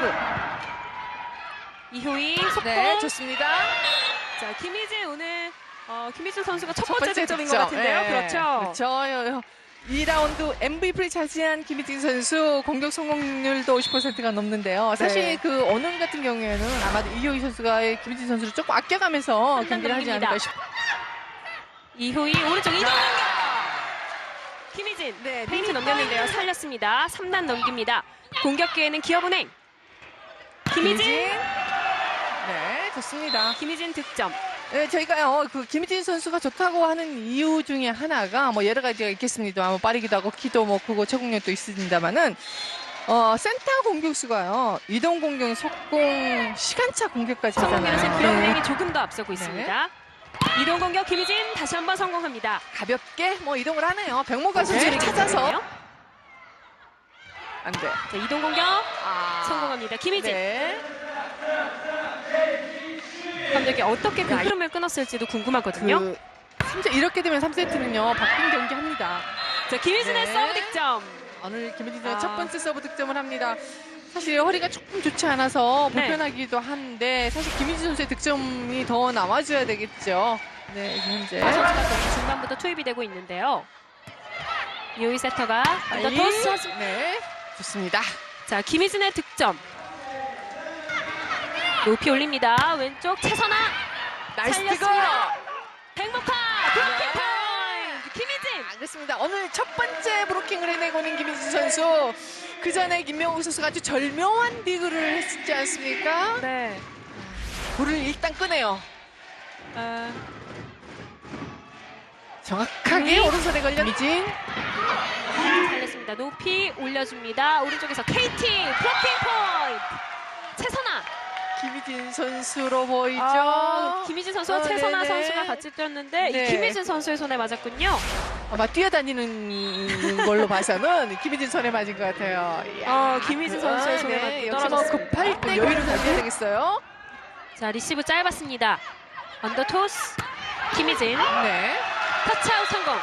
서브. 이효희 속공. 네, 좋습니다. 자, 김희진 오늘 어, 김희진 선수가 첫, 첫 번째 득점인 것 같은데요. 예, 그렇죠. 그렇죠. 2라운드 MVP를 차지한 김희진 선수 공격 성공률도 50%가 넘는데요. 사실 네. 그 오늘 같은 경우에는 아마도 이효희 선수가 김희진 선수를 조금 아껴가면서 경기를 하지. 않을까 싶어요. 이효희 오른쪽 이동 공격. 김희진 네, 페인트 넘겼는데요. 살렸습니다. 3단 넘깁니다. 공격 기에는 기업은행. 김희진. 네, 좋습니다. 김희진 득점. 네, 저희가 어, 그 김희진 선수가 좋다고 하는 이유 중에 하나가 뭐 여러 가지가 있겠습니다. 뭐 빠르기도 하고 키도 뭐 크고 체공력도 있습니다만은 어, 센터 공격수가요. 이동 공격, 속공, 시간차 공격까지 하잖아요. 기업은행이 네. 조금 더 앞서고 있습니다. 이동 공격 김희진 다시 한번 성공합니다. 가볍게 뭐 이동을 하네요. 백모가 네, 선수를 찾아서 괜찮네요. 안 돼. 자, 이동 공격 아, 성공합니다. 김희진 네. 감독이 어떻게 그 야, 흐름을 끊었을지도 궁금하거든요. 그 3세, 이렇게 되면 3세트는요. 바뀐 경기 합니다. 자, 김희진의 네. 서브 득점. 오늘 김혜진 선수 아. 첫 번째 서브 득점을 합니다. 사실 허리가 조금 좋지 않아서 네. 불편하기도 한데 사실 김희진 선수의 득점이 더 나와줘야 되겠죠. 네, 현재. 선수가 거의 중반부터 투입이 되고 있는데요. 이호이 세터가 아이, 일단 토스. 네, 좋습니다. 자, 김희진의 득점. 높이 올립니다. 왼쪽 최선아 나이스 득 살렸습니다. 백목화 블로킹 네. 포인트 김희진. 아, 그렇습니다. 오늘 첫 번째 브로킹을 해내고 있는 김희진 선수. 그 전에 김명우 선수가 아주 절묘한 디그를 했지 않습니까? 네. 볼을 일단 끄네요. 어, 정확하게 네. 오른손에 걸려 김희진. 살렸습니다. 높이 올려줍니다. 오른쪽에서 KT 블로킹 포인트. 최선아. 김희진 선수로 보이죠? 아, 김희진 선수와 어, 최선아 네네. 선수가 같이 뛰었는데 네. 이 김희진 선수의 손에 맞았군요. 아마 뛰어다니는 걸로 봐서는 김희진 손에 맞은 것 같아요. 어, 김희진 선수의 손에 맞고 네, 역시 뭐 떨어졌습니다. 급할 때 여유를 가져야 되겠어요. 자 리시브 짧았습니다. 언더 토스 김희진 네. 터치아웃 성공.